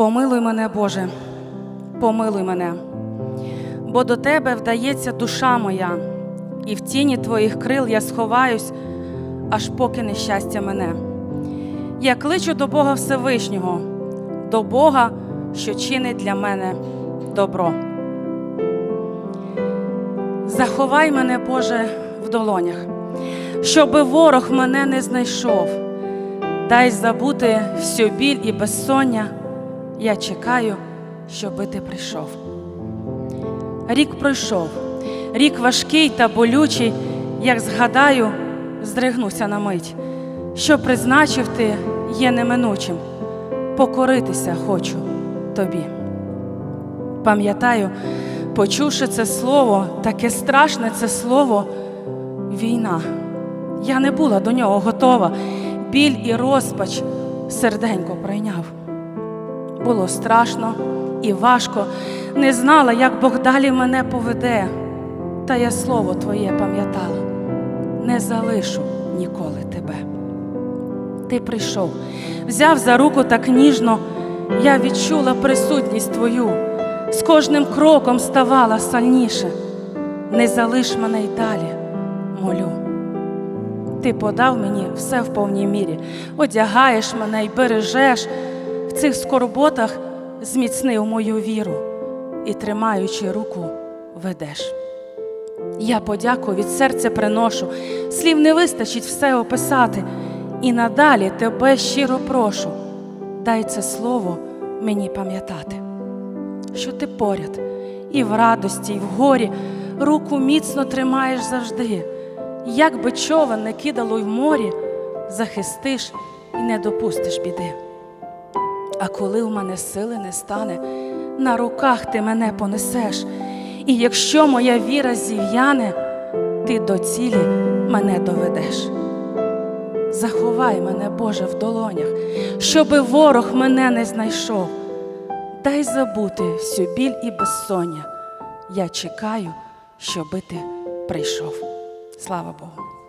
Помилуй мене, Боже, помилуй мене, бо до Тебе вдається душа моя, і в тіні Твоїх крил я сховаюсь, аж поки нещастя мене. Я кличу до Бога Всевишнього, до Бога, що чинить для мене добро. Заховай мене, Боже, в долонях, щоби ворог мене не знайшов. Дай забути всю біль і безсоння. Я чекаю, щоби ти прийшов. Рік пройшов, рік важкий та болючий, як згадаю, здригнуся на мить. Що призначив ти є неминучим, покоритися хочу тобі. Пам'ятаю, почувши це слово, таке страшне це слово війна. Я не була до нього готова. Біль і розпач серденько пройняв. Було страшно і важко, не знала, як Бог далі мене поведе. Та я слово Твоє пам'ятала, не залишу ніколи тебе. Ти прийшов, взяв за руку так ніжно, я відчула присутність Твою, з кожним кроком ставала сильніше. Не залиш мене й далі, молю. Ти подав мені все в повній мірі, одягаєш мене й бережеш, в цих скорботах зміцнив мою віру і, тримаючи руку, ведеш. Я подяку від серця приношу, слів не вистачить все описати, і надалі тебе щиро прошу, дай це слово мені пам'ятати, що ти поряд і в радості, і в горі руку міцно тримаєш завжди. Як би човен не кидало й в морі, захистиш і не допустиш біди. А коли у мене сили не стане, на руках ти мене понесеш, і якщо моя віра зів'яне, ти до цілі мене доведеш. Заховай мене, Боже, в долонях, щоби ворог мене не знайшов. Дай забути всю біль і безсоння. Я чекаю, щоби ти прийшов. Слава Богу.